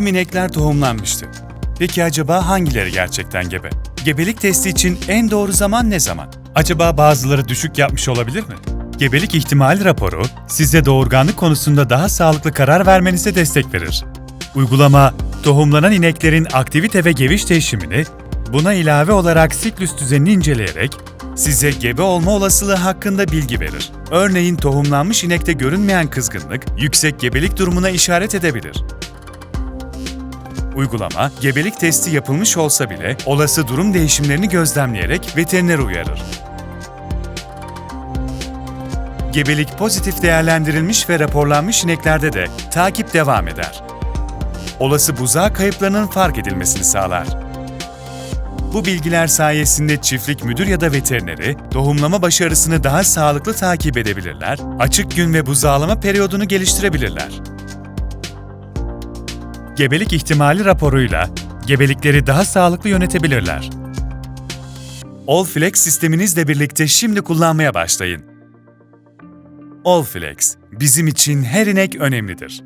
tüm inekler tohumlanmıştı. Peki acaba hangileri gerçekten gebe? Gebelik testi için en doğru zaman ne zaman? Acaba bazıları düşük yapmış olabilir mi? Gebelik ihtimali raporu size doğurganlık konusunda daha sağlıklı karar vermenize destek verir. Uygulama, tohumlanan ineklerin aktivite ve geviş değişimini, buna ilave olarak siklüs düzenini inceleyerek size gebe olma olasılığı hakkında bilgi verir. Örneğin tohumlanmış inekte görünmeyen kızgınlık, yüksek gebelik durumuna işaret edebilir. Uygulama, gebelik testi yapılmış olsa bile olası durum değişimlerini gözlemleyerek veterineri uyarır. Gebelik pozitif değerlendirilmiş ve raporlanmış ineklerde de takip devam eder. Olası buzağı kayıplarının fark edilmesini sağlar. Bu bilgiler sayesinde çiftlik müdür ya da veterineri tohumlama başarısını daha sağlıklı takip edebilirler, açık gün ve buzağlama periyodunu geliştirebilirler. Gebelik ihtimali raporuyla gebelikleri daha sağlıklı yönetebilirler. Allflex sisteminizle birlikte şimdi kullanmaya başlayın. Allflex, bizim için her inek önemlidir.